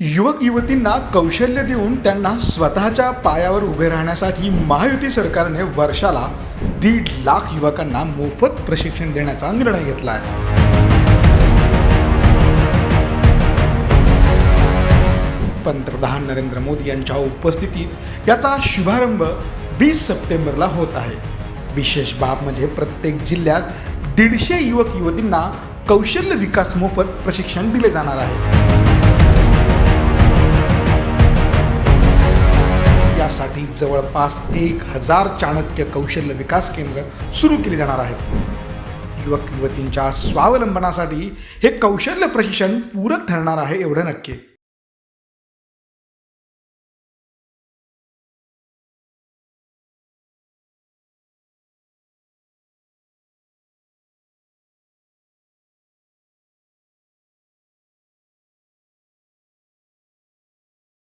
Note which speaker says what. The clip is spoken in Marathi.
Speaker 1: युवक युवतींना कौशल्य देऊन त्यांना स्वतःच्या पायावर उभे राहण्यासाठी महायुती सरकारने वर्षाला दीड लाख युवकांना मोफत प्रशिक्षण देण्याचा निर्णय घेतला आहे पंतप्रधान नरेंद्र मोदी यांच्या उपस्थितीत याचा शुभारंभ वीस सप्टेंबरला होत आहे. विशेष बाब म्हणजे प्रत्येक जिल्ह्यात दीडशे युवक युवतींना कौशल्य विकास मोफत प्रशिक्षण दिले जाणार आहे. यासाठी जवळपास एक हजार चाणक्य कौशल्य विकास केंद्र सुरू केली जाणार आहेत. युवक युवतींच्या स्वावलंबनासाठी हे कौशल्य प्रशिक्षण पूरक ठरणार आहे एवढं नक्की.